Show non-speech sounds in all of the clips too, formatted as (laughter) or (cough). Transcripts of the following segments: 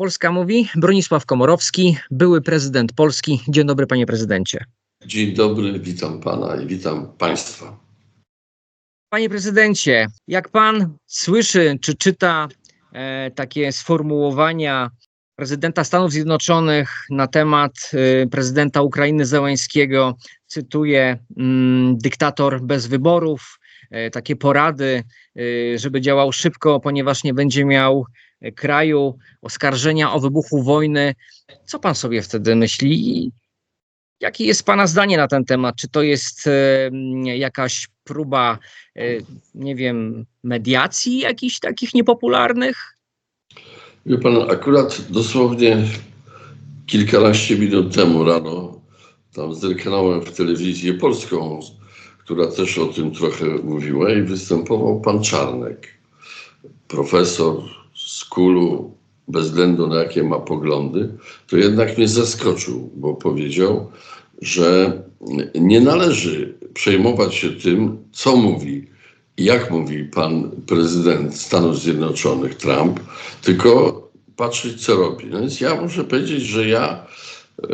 Polska mówi. Bronisław Komorowski, były prezydent Polski. Dzień dobry, panie prezydencie. Dzień dobry, witam pana i witam państwa. Panie prezydencie, jak pan słyszy czy czyta e, takie sformułowania prezydenta Stanów Zjednoczonych na temat e, prezydenta Ukrainy Zełańskiego, cytuję, mm, dyktator bez wyborów, e, takie porady, e, żeby działał szybko, ponieważ nie będzie miał kraju, oskarżenia o wybuchu wojny. Co pan sobie wtedy myśli? Jakie jest Pana zdanie na ten temat? Czy to jest e, jakaś próba, e, nie wiem, mediacji jakichś takich niepopularnych? Wie pan, akurat dosłownie kilkanaście minut temu rano tam zerknąłem w telewizję polską, która też o tym trochę mówiła i występował pan Czarnek, profesor z kulu, bez względu na jakie ma poglądy, to jednak mnie zaskoczył, bo powiedział, że nie należy przejmować się tym, co mówi jak mówi pan prezydent Stanów Zjednoczonych Trump, tylko patrzeć, co robi. No więc ja muszę powiedzieć, że ja e,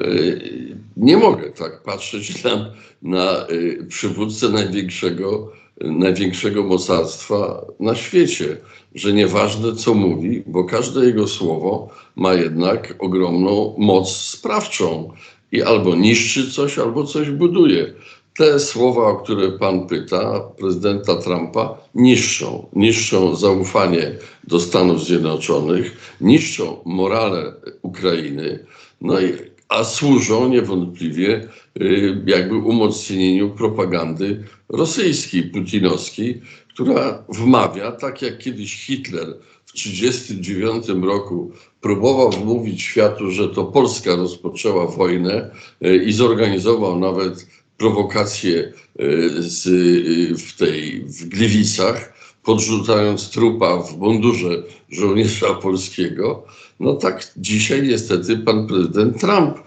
nie mogę tak patrzeć na, na e, przywódcę największego, największego mocarstwa na świecie, że nieważne co mówi, bo każde jego słowo ma jednak ogromną moc sprawczą i albo niszczy coś, albo coś buduje. Te słowa, o które pan pyta, prezydenta Trumpa, niszczą. Niszczą zaufanie do Stanów Zjednoczonych, niszczą morale Ukrainy, no i, a służą niewątpliwie y, jakby umocnieniu propagandy rosyjskiej, putinowskiej, która wmawia, tak jak kiedyś Hitler w 1939 roku próbował wmówić światu, że to Polska rozpoczęła wojnę y, i zorganizował nawet prowokację y, z, w tej w Gliwicach, podrzucając trupa w mundurze żołnierza polskiego. No tak dzisiaj niestety pan prezydent Trump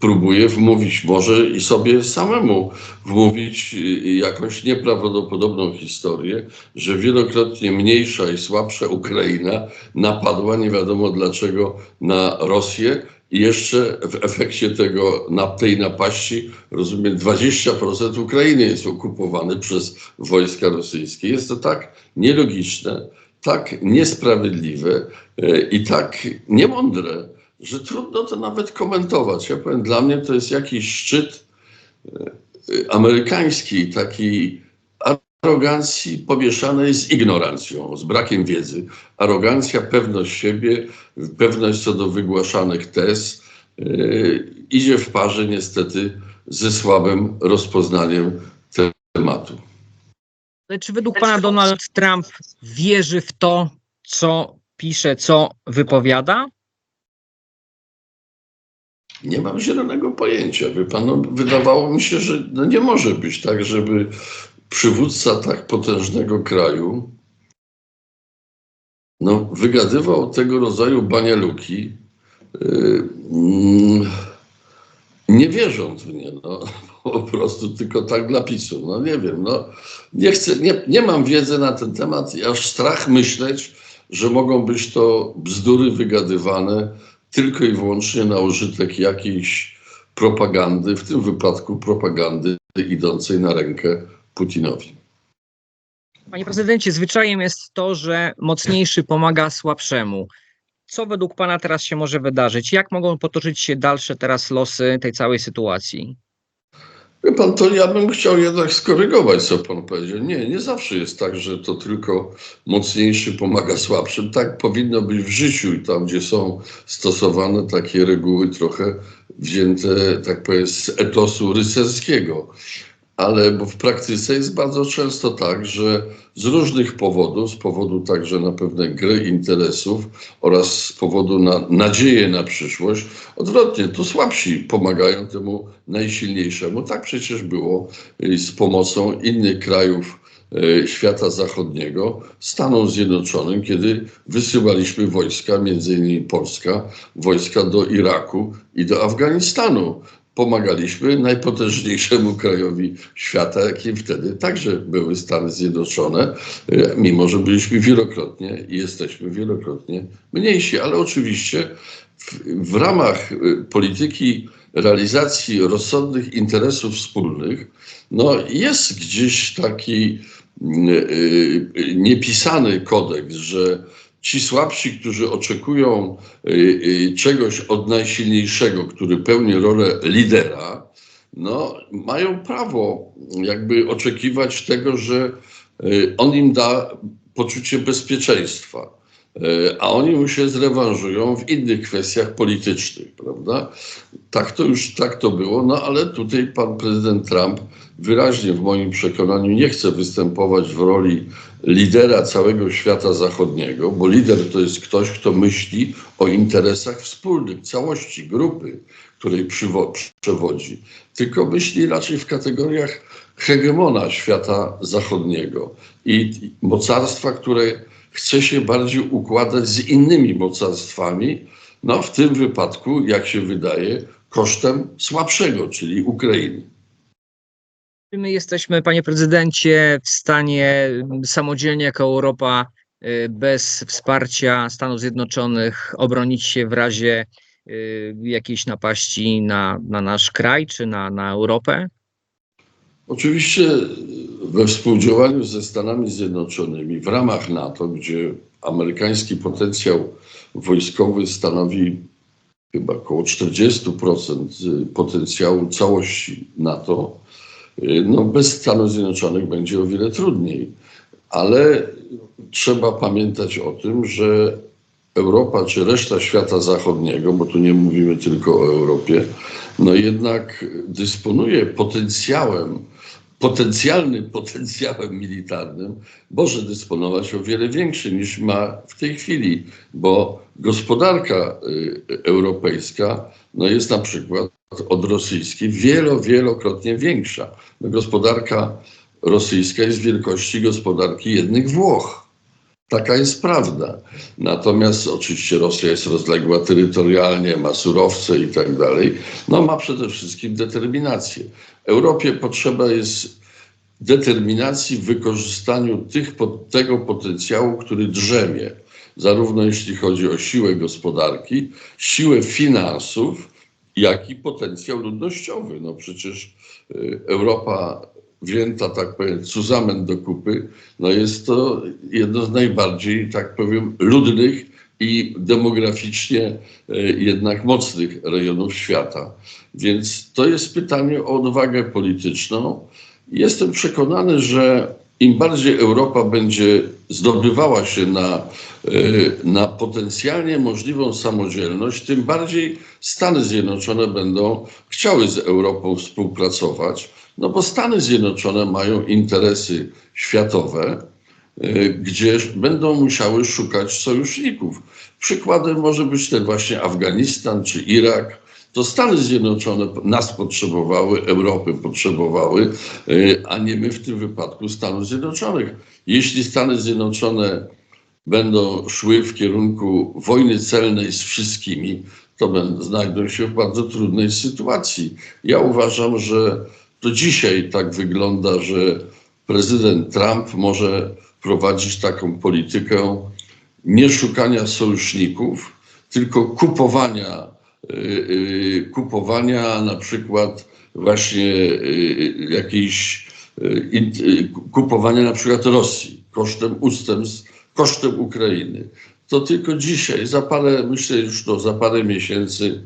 próbuje wmówić może i sobie samemu wmówić y, jakąś nieprawdopodobną historię, że wielokrotnie mniejsza i słabsza Ukraina napadła nie wiadomo dlaczego na Rosję i jeszcze w efekcie tego, na tej napaści, rozumiem, 20% Ukrainy jest okupowane przez wojska rosyjskie. Jest to tak nielogiczne, tak niesprawiedliwe e, i tak niemądre, że trudno to nawet komentować. Ja powiem, dla mnie to jest jakiś szczyt e, e, amerykańskiej takiej arogancji pomieszanej z ignorancją, z brakiem wiedzy. Arogancja, pewność siebie, pewność co do wygłaszanych tez yy, idzie w parze niestety ze słabym rozpoznaniem tematu. Ale Czy według Pana Donald Trump wierzy w to, co pisze, co wypowiada? Nie mam zielonego pojęcia. Wie pan, no, wydawało mi się, że no, nie może być tak, żeby przywódca tak potężnego kraju no, wygadywał tego rodzaju banialuki, yy, mm, nie wierząc w nie, no, po prostu tylko tak dla PiSu. No nie wiem, no, nie, chcę, nie, nie mam wiedzy na ten temat i aż strach myśleć, że mogą być to bzdury wygadywane tylko i wyłącznie na użytek jakiejś propagandy, w tym wypadku propagandy idącej na rękę Putinowi. Panie prezydencie, zwyczajem jest to, że mocniejszy pomaga słabszemu. Co według Pana teraz się może wydarzyć? Jak mogą potoczyć się dalsze teraz losy tej całej sytuacji? Wie pan, to ja bym chciał jednak skorygować, co pan powiedział. Nie, nie zawsze jest tak, że to tylko mocniejszy pomaga słabszym. Tak powinno być w życiu i tam, gdzie są stosowane takie reguły trochę wzięte, tak powiem, z etosu rycerskiego. Ale bo w praktyce jest bardzo często tak, że z różnych powodów, z powodu także na pewne gry interesów oraz z powodu na nadzieję na przyszłość, odwrotnie, to słabsi pomagają temu najsilniejszemu. Tak przecież było y, z pomocą innych krajów y, świata zachodniego, Stanom Zjednoczonym, kiedy wysyłaliśmy wojska, między innymi Polska, wojska do Iraku i do Afganistanu pomagaliśmy najpotężniejszemu krajowi świata, jakim wtedy także były Stany Zjednoczone, e, mimo że byliśmy wielokrotnie i jesteśmy wielokrotnie mniejsi, ale oczywiście w, w ramach e, polityki realizacji rozsądnych interesów wspólnych, no jest gdzieś taki mm, y, niepisany kodeks, że ci słabsi, którzy oczekują y, y, czegoś od najsilniejszego, który pełni rolę lidera, no, mają prawo jakby oczekiwać tego, że y, on im da poczucie bezpieczeństwa. Y, A oni mu się zrewanżują w innych kwestiach politycznych, prawda? Tak to już tak to było, no ale tutaj pan prezydent Trump wyraźnie w moim przekonaniu nie chce występować w roli lidera całego świata zachodniego, bo lider to jest ktoś, kto myśli o interesach wspólnych, całości grupy, której przewodzi, tylko myśli raczej w kategoriach hegemona świata zachodniego i mocarstwa, które chce się bardziej układać z innymi mocarstwami, no w tym wypadku, jak się wydaje, kosztem słabszego, czyli Ukrainy. Czy my jesteśmy, panie prezydencie, w stanie samodzielnie jako Europa y, bez wsparcia Stanów Zjednoczonych obronić się w razie y, jakiejś napaści na, na nasz kraj czy na, na Europę? Oczywiście we współdziałaniu ze Stanami Zjednoczonymi w ramach NATO, gdzie amerykański potencjał wojskowy stanowi chyba około 40% potencjału całości NATO, y, no bez Stanów Zjednoczonych będzie o wiele trudniej. Ale trzeba pamiętać o tym, że Europa czy reszta świata zachodniego, bo tu nie mówimy tylko o Europie, no jednak dysponuje potencjałem, potencjalnym potencjałem militarnym, może dysponować o wiele większy niż ma w tej chwili, bo gospodarka y, europejska no jest na przykład od rosyjskiej wielo, wielokrotnie większa. No gospodarka rosyjska jest wielkości gospodarki jednych Włoch. Taka jest prawda. Natomiast oczywiście Rosja jest rozległa terytorialnie, ma surowce i tak dalej. No ma przede wszystkim determinację. Europie potrzeba jest determinacji w wykorzystaniu tych, tego potencjału, który drzemie. Zarówno jeśli chodzi o siłę gospodarki, siłę finansów, jak i potencjał ludnościowy. No przecież y, Europa wzięta, tak powiem, cuzamen do kupy, no jest to jedno z najbardziej, tak powiem, ludnych i demograficznie e, jednak mocnych rejonów świata. Więc to jest pytanie o odwagę polityczną. Jestem przekonany, że im bardziej Europa będzie zdobywała się na, e, na potencjalnie możliwą samodzielność, tym bardziej Stany Zjednoczone będą chciały z Europą współpracować, no bo Stany Zjednoczone mają interesy światowe, y, gdzie będą musiały szukać sojuszników. Przykładem może być ten właśnie Afganistan czy Irak. To Stany Zjednoczone nas potrzebowały, Europy potrzebowały, y, a nie my w tym wypadku Stanów Zjednoczonych. Jeśli Stany Zjednoczone będą szły w kierunku wojny celnej z wszystkimi, to będą, znajdą się w bardzo trudnej sytuacji. Ja uważam, że to dzisiaj tak wygląda, że prezydent Trump może prowadzić taką politykę nie szukania sojuszników, tylko kupowania, y, y, kupowania na przykład właśnie y, jakiejś kupowania na przykład Rosji kosztem ustępstw, kosztem Ukrainy. To tylko dzisiaj, za parę, myślę już to za parę miesięcy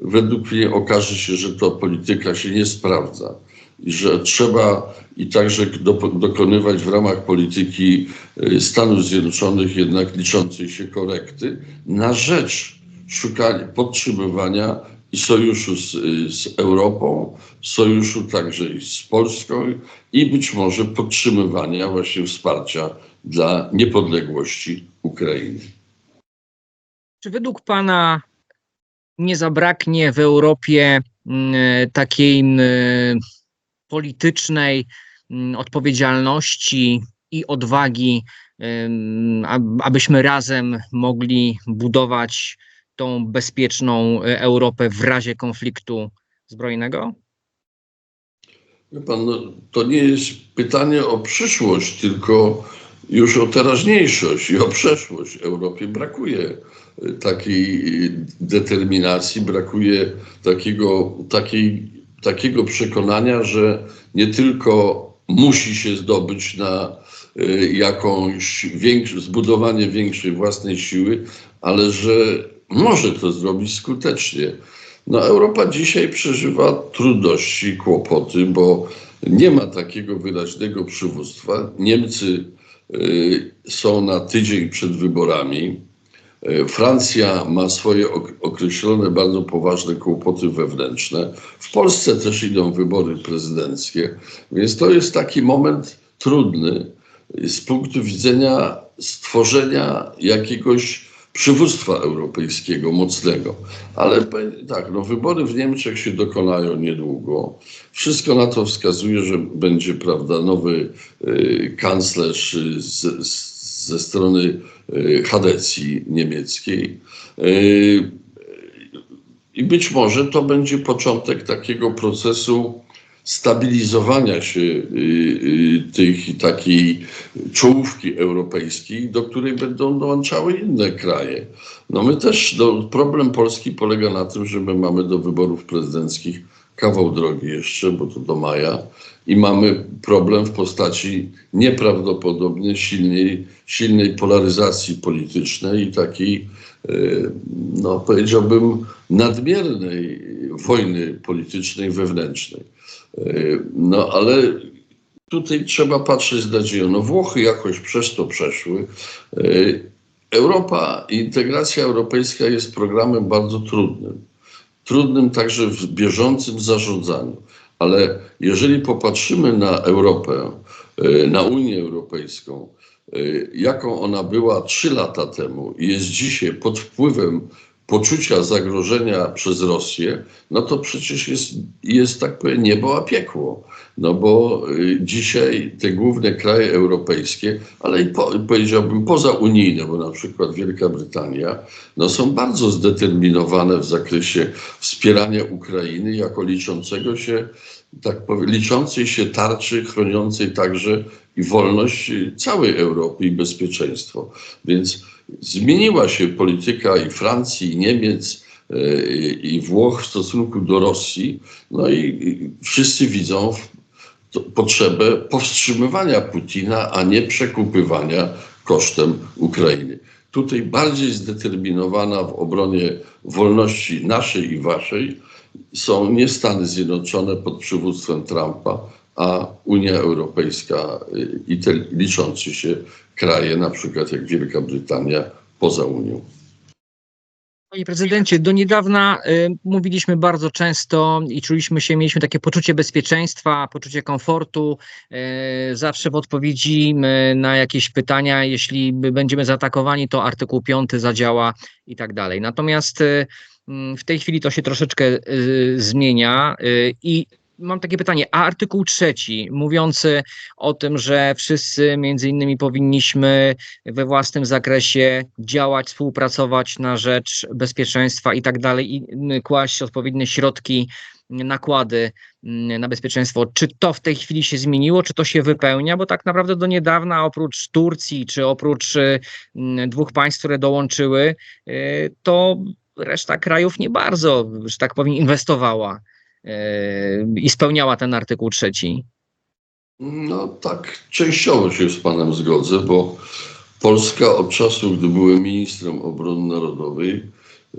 według mnie okaże się, że to polityka się nie sprawdza i że trzeba i także do, dokonywać w ramach polityki y, Stanów Zjednoczonych jednak liczącej się korekty na rzecz szukania, podtrzymywania i sojuszu z, y, z Europą, sojuszu także i z Polską i być może podtrzymywania właśnie wsparcia dla niepodległości Ukrainy. Czy według Pana nie zabraknie w Europie mm, takiej mm, politycznej mm, odpowiedzialności i odwagi, abyśmy razem mogli budować tą bezpieczną e, Europę w razie konfliktu zbrojnego? Pan, no, to nie jest pytanie o przyszłość, tylko już o teraźniejszość i o przeszłość. Europie brakuje takiej y, determinacji, brakuje takiego, takiej, takiego przekonania, że nie tylko musi się zdobyć na y, jakąś większ, zbudowanie większej własnej siły, ale że może to zrobić skutecznie. No, Europa dzisiaj przeżywa trudności, kłopoty, bo nie ma takiego wyraźnego przywództwa. Niemcy y, są na tydzień przed wyborami. Y, Francja ma swoje ok- określone, bardzo poważne kłopoty wewnętrzne. W Polsce też idą wybory prezydenckie, więc to jest taki moment trudny z punktu widzenia stworzenia jakiegoś przywództwa europejskiego mocnego. Ale tak, no wybory w Niemczech się dokonają niedługo. Wszystko na to wskazuje, że będzie, prawda, nowy y, kanclerz z, z, ze strony y, Hadecji niemieckiej. Y, I być może to będzie początek takiego procesu stabilizowania się y, tych takiej czołówki europejskiej, do której będą dołączały inne kraje. No my też, no, problem Polski polega na tym, że my mamy do wyborów prezydenckich kawał drogi jeszcze, bo to do maja i mamy problem w postaci nieprawdopodobnie silnej, silnej polaryzacji politycznej i takiej, y, no powiedziałbym, nadmiernej wojny politycznej wewnętrznej. Y, No ale tutaj trzeba patrzeć z nadzieją. No Włochy jakoś przez to przeszły. Y, Europa, integracja europejska jest programem bardzo trudnym. Trudnym także w bieżącym zarządzaniu. Ale jeżeli popatrzymy na Europę, y, na Unię Europejską, y, jaką ona była trzy lata temu i jest dzisiaj pod wpływem poczucia zagrożenia przez Rosję, no to przecież jest, jest tak powiem, niebo a piekło. No bo y, dzisiaj te główne kraje europejskie, ale i po, powiedziałbym pozaunijne, bo na przykład Wielka Brytania, no są bardzo zdeterminowane w zakresie wspierania Ukrainy jako liczącego się, tak powiem, liczącej się tarczy chroniącej także i wolność całej Europy i bezpieczeństwo. Więc zmieniła się polityka i Francji, i Niemiec, y, i Włoch w stosunku do Rosji. No i wszyscy widzą potrzebę powstrzymywania Putina, a nie przekupywania kosztem Ukrainy. Tutaj bardziej zdeterminowana w obronie wolności naszej i waszej są nie Stany Zjednoczone pod przywództwem Trumpa, a Unia Europejska y, i te liczące się kraje, na przykład jak Wielka Brytania, poza Unią. Panie prezydencie, do niedawna y, mówiliśmy bardzo często i czuliśmy się, mieliśmy takie poczucie bezpieczeństwa, poczucie komfortu, y, zawsze w odpowiedzi y, na jakieś pytania, jeśli będziemy zaatakowani, to artykuł 5 zadziała i tak dalej. Natomiast y, mm, w tej chwili to się troszeczkę y, zmienia y, i mam takie pytanie, a artykuł trzeci mówiący o tym, że wszyscy między innymi powinniśmy we własnym zakresie działać, współpracować na rzecz bezpieczeństwa i tak dalej, i kłaść odpowiednie środki, mm, nakłady mm, na bezpieczeństwo. Czy to w tej chwili się zmieniło, czy to się wypełnia? Bo tak naprawdę do niedawna oprócz Turcji, czy oprócz mm, dwóch państw, które dołączyły, y, to reszta krajów nie bardzo, że tak powiem, inwestowała i spełniała ten artykuł trzeci. No tak, częściowo się z Panem zgodzę, bo Polska od czasu, gdy byłem ministrem obrony narodowej,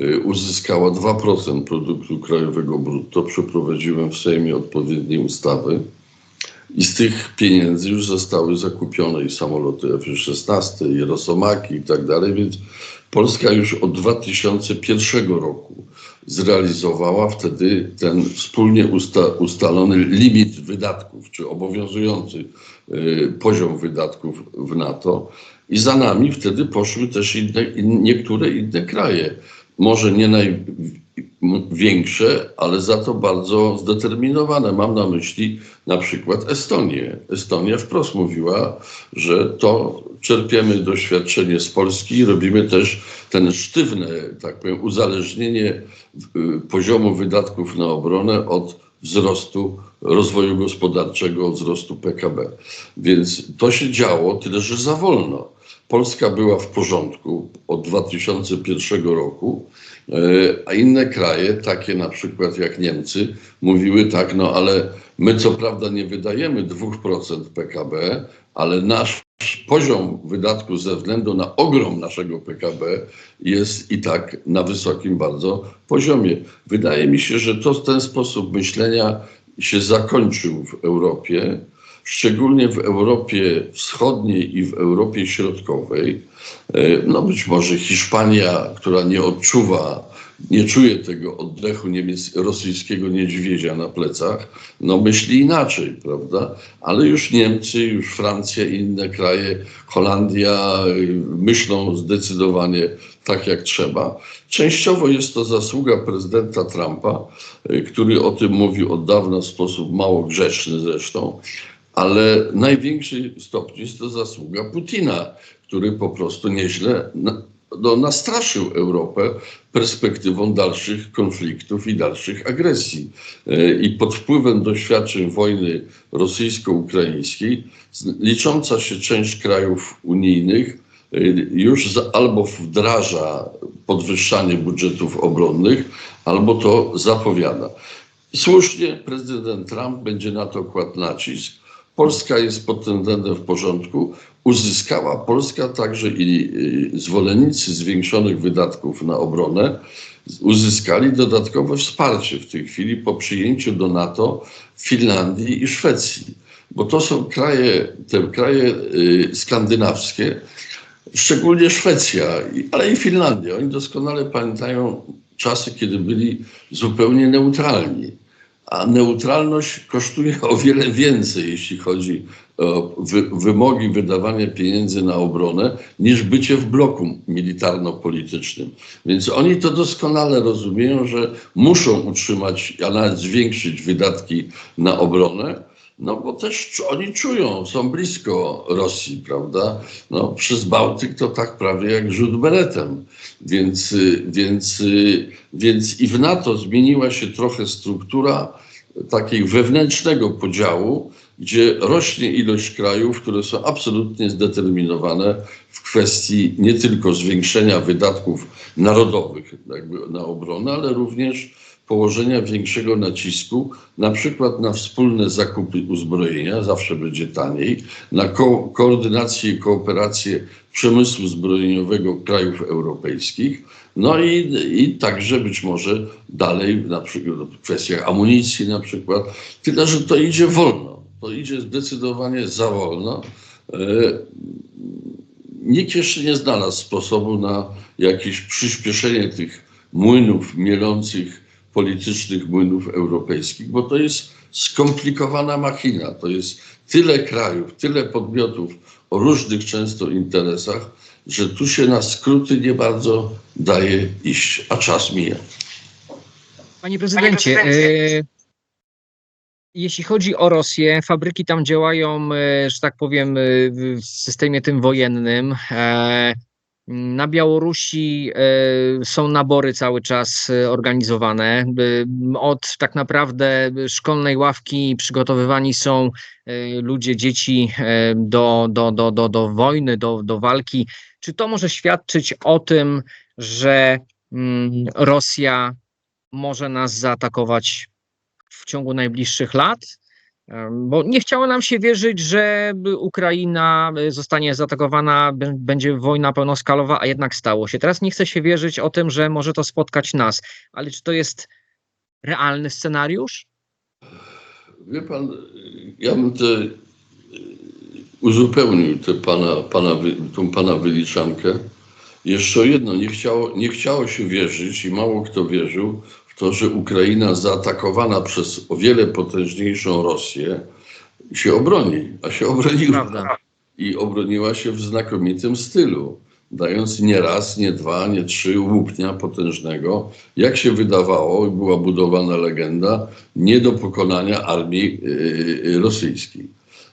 y, uzyskała 2% produktu krajowego brutto. Przeprowadziłem w Sejmie odpowiednie ustawy i z tych pieniędzy już zostały zakupione i samoloty F-16, i Rosomaki i tak dalej, więc Polska już od 2001 roku zrealizowała wtedy ten wspólnie usta, ustalony limit wydatków, czy obowiązujący y, poziom wydatków w NATO. I za nami wtedy poszły też inne, in, niektóre inne kraje. Może nie naj, większe, ale za to bardzo zdeterminowane. Mam na myśli na przykład Estonię. Estonia wprost mówiła, że to czerpiemy doświadczenie z Polski i robimy też ten sztywne, tak powiem, uzależnienie y, poziomu wydatków na obronę od wzrostu rozwoju gospodarczego, od wzrostu PKB. Więc to się działo, tyle że za wolno. Polska była w porządku od 2001 roku, e, a inne kraje, takie na przykład jak Niemcy, mówiły tak, no ale my co prawda nie wydajemy 2% PKB, ale nasz poziom wydatków ze względu na ogrom naszego PKB jest i tak na wysokim bardzo poziomie. Wydaje mi się, że to ten sposób myślenia się zakończył w Europie, szczególnie w Europie Wschodniej i w Europie Środkowej. E, No być może Hiszpania, która nie odczuwa, nie czuje tego oddechu niemiec, rosyjskiego niedźwiedzia na plecach, no myśli inaczej, prawda? Ale już Niemcy, już Francja i inne kraje, Holandia y, myślą zdecydowanie tak jak trzeba. Częściowo jest to zasługa prezydenta Trumpa, y, który o tym mówił od dawna w sposób mało grzeczny zresztą, ale w największym stopniu jest to zasługa Putina, który po prostu nieźle no, nastraszył Europę perspektywą dalszych konfliktów i dalszych agresji. E, I pod wpływem doświadczeń wojny rosyjsko-ukraińskiej licząca się część krajów unijnych e, już albo wdraża podwyższanie budżetów obronnych, albo to zapowiada. Słusznie prezydent Trump będzie na to kładł nacisk. Polska jest pod tym względem w porządku. Uzyskała Polska także i zwolennicy zwiększonych wydatków na obronę uzyskali dodatkowe wsparcie w tej chwili po przyjęciu do NATO Finlandii i Szwecji. Bo to są kraje, te kraje y, skandynawskie, szczególnie Szwecja, ale i Finlandia. Oni doskonale pamiętają czasy, kiedy byli zupełnie neutralni. A neutralność kosztuje o wiele więcej, jeśli chodzi o wy, wymogi wydawania pieniędzy na obronę, niż bycie w bloku militarno-politycznym. Więc oni to doskonale rozumieją, że muszą utrzymać, a nawet zwiększyć wydatki na obronę, no bo też oni czują, są blisko Rosji, prawda? No, przez Bałtyk to tak prawie jak rzut beretem. Więc, y, więc, y, więc i w NATO zmieniła się trochę struktura takiej wewnętrznego podziału, gdzie rośnie ilość krajów, które są absolutnie zdeterminowane w kwestii nie tylko zwiększenia wydatków narodowych na obronę, ale również położenia większego nacisku na przykład na wspólne zakupy uzbrojenia, zawsze będzie taniej, na ko- koordynację i kooperację przemysłu zbrojeniowego krajów europejskich, no i, i także być może dalej na przykład w kwestiach amunicji na przykład, tyle że to idzie wolno, to idzie zdecydowanie za wolno. E, Nikt jeszcze nie znalazł sposobu na jakieś przyspieszenie tych młynów mielących politycznych młynów europejskich, bo to jest skomplikowana machina. To jest tyle krajów, tyle podmiotów o różnych często interesach, że tu się na skróty nie bardzo daje iść, a czas mija. Panie prezydencie, prezydencie. e, jeśli chodzi o Rosję, fabryki tam działają, e, że tak powiem, e, w w systemie tym wojennym. E, Na Białorusi e, są nabory cały czas e, organizowane. Od tak naprawdę szkolnej ławki przygotowywani są e, ludzie, dzieci do, do, do, do, do wojny, do, do walki. Czy to może świadczyć o tym, że mm, Rosja może nas zaatakować w ciągu najbliższych lat? Bo nie chciało nam się wierzyć, że Ukraina y, zostanie zaatakowana, będzie wojna pełnoskalowa, a jednak stało się. Teraz nie chce się wierzyć o tym, że może to spotkać nas. Ale czy to jest realny scenariusz? Wie pan, ja bym te, y, uzupełnił tę pana, pana, tą pana wyliczankę. Jeszcze jedno, nie chciało, nie chciało się wierzyć i mało kto wierzył to, że Ukraina zaatakowana przez o wiele potężniejszą Rosję się obroni, a się obroniła Prawda. i obroniła się w znakomitym stylu. dając nie raz, nie dwa, nie trzy łupnia potężnego, jak się wydawało, była budowana legenda, nie do pokonania armii yy, rosyjskiej.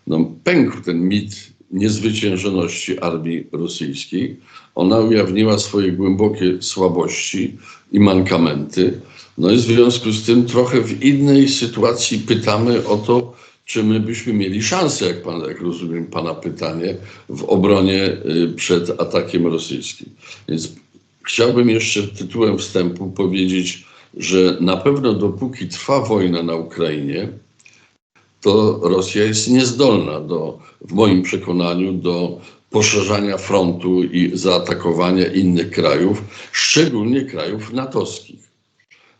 No, pękł ten mit niezwyciężoności armii rosyjskiej. Ona ujawniła swoje głębokie słabości i mankamenty. No i w związku z tym trochę w innej sytuacji pytamy o to, czy my byśmy mieli szansę, jak, pan, jak rozumiem pana pytanie, w obronie y, przed atakiem rosyjskim. Więc chciałbym jeszcze tytułem wstępu powiedzieć, że na pewno dopóki trwa wojna na Ukrainie, to Rosja jest niezdolna do, w moim przekonaniu, do poszerzania frontu i zaatakowania innych krajów, szczególnie krajów natowskich.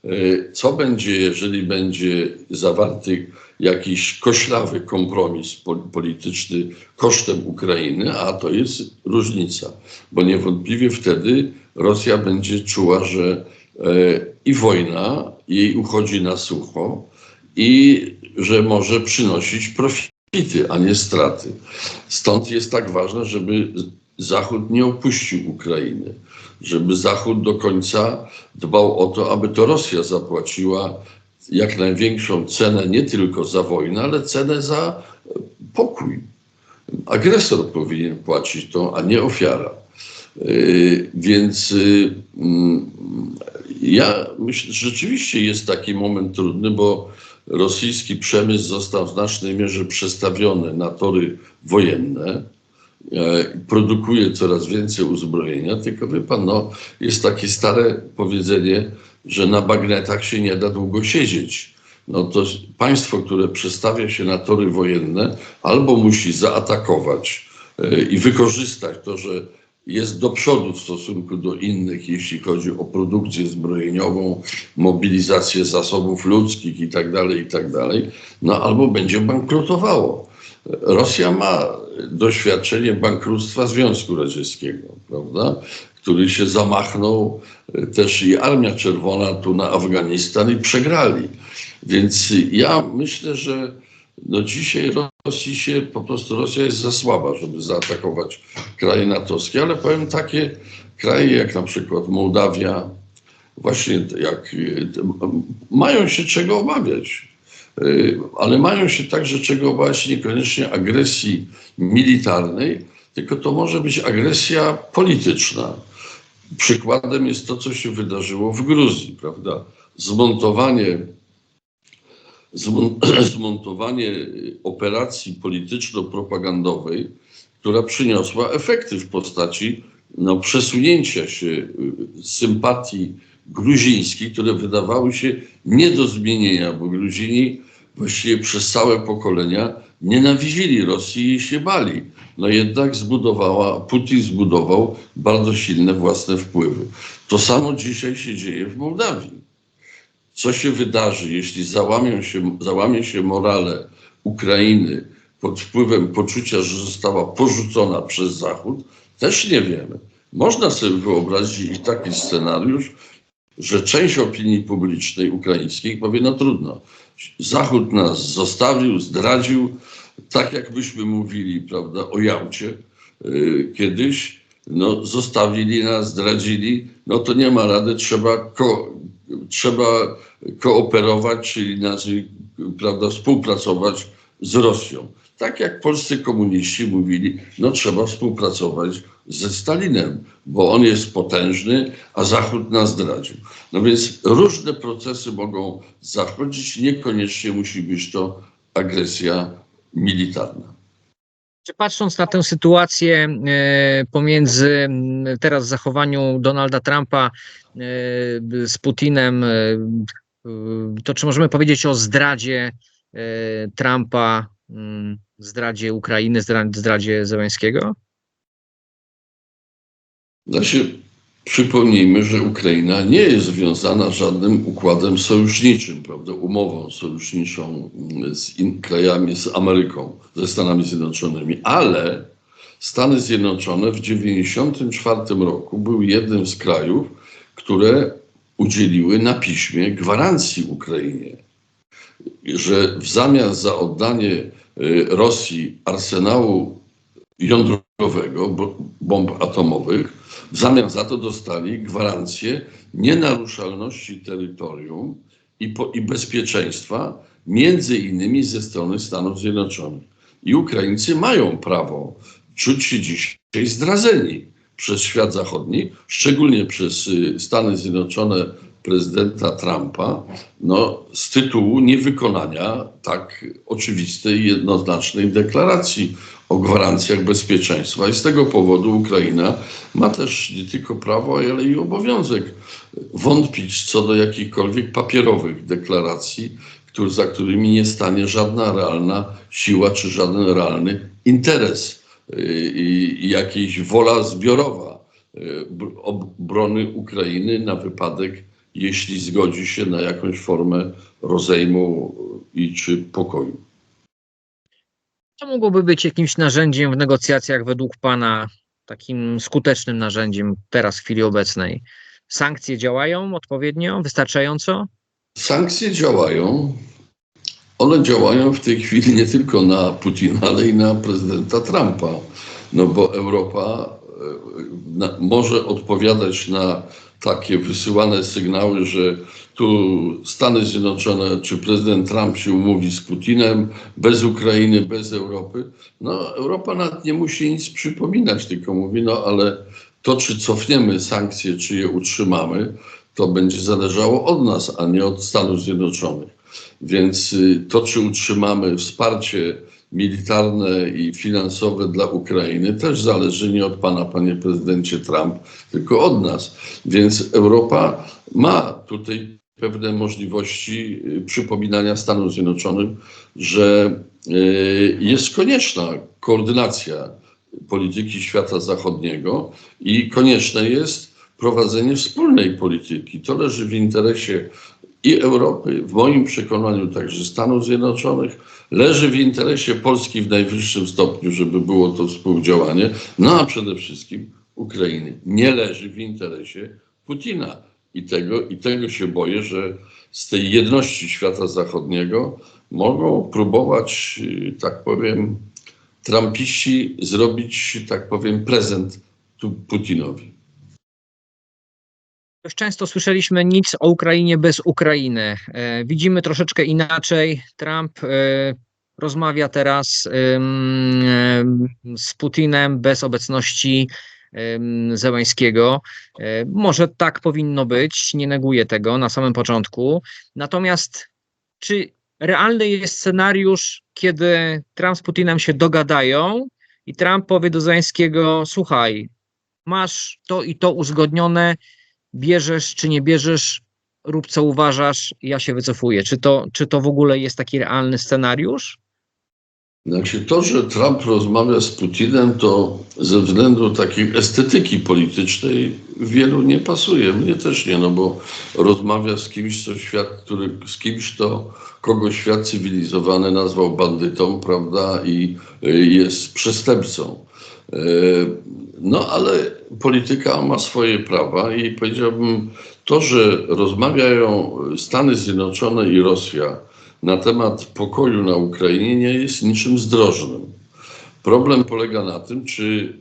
Y, Co będzie, jeżeli będzie zawarty jakiś koślawy kompromis po- polityczny kosztem Ukrainy, a to jest różnica, bo niewątpliwie wtedy Rosja będzie czuła, że e, i wojna jej uchodzi na sucho i że może przynosić profity, a nie straty. Stąd jest tak ważne, żeby Zachód nie opuścił Ukrainy, żeby Zachód do końca dbał o to, aby to Rosja zapłaciła jak największą cenę nie tylko za wojnę, ale cenę za pokój. Agresor powinien płacić to, a nie ofiara. Yy, Więc yy, mm, ja myślę, że rzeczywiście jest taki moment trudny, bo rosyjski przemysł został w znacznej mierze przestawiony na tory wojenne. E, Produkuje coraz więcej uzbrojenia, tylko wie pan, no, jest takie stare powiedzenie, że na bagnetach się nie da długo siedzieć. No to państwo, które przestawia się na tory wojenne, albo musi zaatakować e, i wykorzystać to, że jest do przodu w stosunku do innych, jeśli chodzi o produkcję zbrojeniową, mobilizację zasobów ludzkich itd., itd., no albo będzie bankrutowało. Rosja ma doświadczenie bankructwa Związku Radzieckiego, prawda? który się zamachnął e, też i Armia Czerwona tu na Afganistan i przegrali. Więc ja myślę, że no dzisiaj Rosji się, po prostu Rosja jest za słaba, żeby zaatakować kraje natowskie, ale powiem takie kraje jak na przykład Mołdawia, właśnie jak e, mają się czego obawiać. Y, ale mają się także czego obawiać niekoniecznie agresji militarnej, tylko to może być agresja polityczna. Przykładem jest to, co się wydarzyło w Gruzji, prawda? Zmontowanie, zmon, (clears throat) zmontowanie operacji polityczno-propagandowej, która przyniosła efekty w postaci no, przesunięcia się y, sympatii gruzińskich, które wydawały się nie do zmienienia, bo Gruzini właściwie przez całe pokolenia nienawidzili Rosji i się bali. No jednak zbudowała, Putin zbudował bardzo silne własne wpływy. To samo dzisiaj się dzieje w Mołdawii. Co się wydarzy, jeśli załamią się, załamie się morale Ukrainy pod wpływem poczucia, że została porzucona przez Zachód, też nie wiemy. Można sobie wyobrazić taki scenariusz, że część opinii publicznej ukraińskiej powie, no trudno, Zachód nas zostawił, zdradził, tak jak byśmy mówili, prawda, o Jałcie yy, kiedyś, no zostawili nas, zdradzili, no to nie ma rady, trzeba, ko, trzeba kooperować, czyli inaczej, prawda, współpracować z Rosją. Tak jak polscy komuniści mówili, no trzeba współpracować ze Stalinem, bo on jest potężny, a Zachód nas zdradził. No więc różne procesy mogą zachodzić, niekoniecznie musi być to agresja militarna. Czy patrząc na tę sytuację e, pomiędzy teraz zachowaniu Donalda Trumpa e, z Putinem, e, to czy możemy powiedzieć o zdradzie Trumpa, zdradzie Ukrainy, zdra- zdradzie Zełańskiego? Znaczy, przypomnijmy, że Ukraina nie jest związana żadnym układem sojuszniczym, prawda, umową sojuszniczą z in, krajami, z Ameryką, ze Stanami Zjednoczonymi, ale Stany Zjednoczone w 1994 roku były jednym z krajów, które udzieliły na piśmie gwarancji Ukrainie, że w zamian za oddanie Rosji arsenału jądrowego, bo- bomb atomowych, W zamian za to dostali gwarancję nienaruszalności terytorium i, po, i bezpieczeństwa, między innymi ze strony Stanów Zjednoczonych. I Ukraińcy mają prawo czuć się dzisiaj zdradzeni przez świat zachodni, szczególnie przez y, Stany Zjednoczone prezydenta Trumpa, no, z tytułu niewykonania tak oczywistej jednoznacznej deklaracji o gwarancjach bezpieczeństwa. I z tego powodu Ukraina ma też nie tylko prawo, ale i obowiązek wątpić co do jakichkolwiek papierowych deklaracji, który, za którymi nie stanie żadna realna siła czy żaden realny interes y, i, i jakiejś wola zbiorowa y, br- obrony Ukrainy na wypadek, jeśli zgodzi się na jakąś formę rozejmu i czy pokoju. Co mogłoby być jakimś narzędziem w negocjacjach według Pana, takim skutecznym narzędziem teraz w chwili obecnej? Sankcje działają odpowiednio, wystarczająco? Sankcje działają. One działają w tej chwili nie tylko na Putina, ale i na prezydenta Trumpa. No bo Europa e, na, może odpowiadać na takie wysyłane sygnały, że tu Stany Zjednoczone czy prezydent Trump się umówi z Putinem bez Ukrainy, bez Europy. No Europa nawet nie musi nic przypominać, tylko mówi, no ale to czy cofniemy sankcje, czy je utrzymamy, to będzie zależało od nas, a nie od Stanów Zjednoczonych. Więc y, to, czy utrzymamy wsparcie militarne i finansowe dla Ukrainy, też zależy nie od pana, panie prezydencie Trump, tylko od nas. Więc Europa ma tutaj pewne możliwości y, przypominania Stanom Zjednoczonym, że y, jest konieczna koordynacja polityki świata zachodniego i konieczne jest prowadzenie wspólnej polityki. To leży w interesie i Europy, w moim przekonaniu także Stanów Zjednoczonych, leży w interesie Polski w najwyższym stopniu, żeby było to współdziałanie, no a przede wszystkim Ukrainy. Nie leży w interesie Putina. I tego, I tego się boję, że z tej jedności świata zachodniego mogą próbować, y, tak powiem, Trumpiści zrobić, tak powiem, prezent Putinowi. Dość często słyszeliśmy nic o Ukrainie bez Ukrainy. E, widzimy troszeczkę inaczej. Trump e, rozmawia teraz em, z Putinem bez obecności Zełańskiego. E, może tak powinno być, nie neguję tego na samym początku. Natomiast czy realny jest scenariusz, kiedy Trump z Putinem się dogadają i Trump powie do Zełańskiego: Słuchaj, masz to i to uzgodnione, bierzesz czy nie bierzesz, rób co uważasz, ja się wycofuję. Czy to, czy to w ogóle jest taki realny scenariusz? Znaczy to, że Trump rozmawia z Putinem, to ze względu takiej estetyki politycznej wielu nie pasuje. Mnie też nie, no bo rozmawia z kimś, co świat, który, z kimś, to kogo świat cywilizowany nazwał bandytą, prawda, i jest przestępcą. E, No ale polityka ma swoje prawa i powiedziałbym, to, że rozmawiają Stany Zjednoczone i Rosja na temat pokoju na Ukrainie nie jest niczym zdrożnym. Problem polega na tym, czy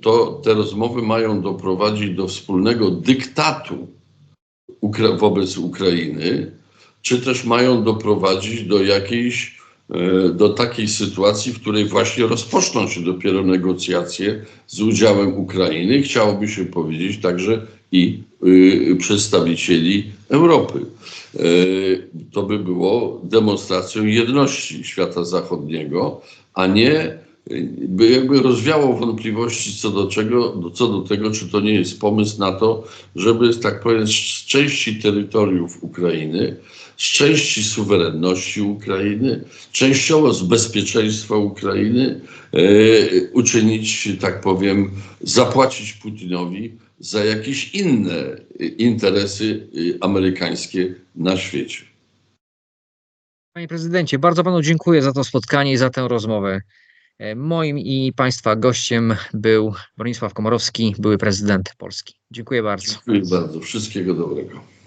to, te rozmowy mają doprowadzić do wspólnego dyktatu Ukra- wobec Ukrainy, czy też mają doprowadzić do jakiejś, do takiej sytuacji, w której właśnie rozpoczną się dopiero negocjacje z udziałem Ukrainy, chciałoby się powiedzieć także i y, przedstawicieli Europy. E, To by było demonstracją jedności świata zachodniego, a nie y, by jakby rozwiało wątpliwości co do, czego, co do tego, czy to nie jest pomysł na to, żeby, tak powiem, z części terytoriów Ukrainy, z części suwerenności Ukrainy, częściowo z bezpieczeństwa Ukrainy e, uczynić, tak powiem, zapłacić Putinowi za jakieś inne y, interesy y, amerykańskie na świecie. Panie prezydencie, bardzo panu dziękuję za to spotkanie i za tę rozmowę. E, Moim i państwa gościem był Bronisław Komorowski, były prezydent Polski. Dziękuję bardzo. Dziękuję bardzo. Wszystkiego dobrego.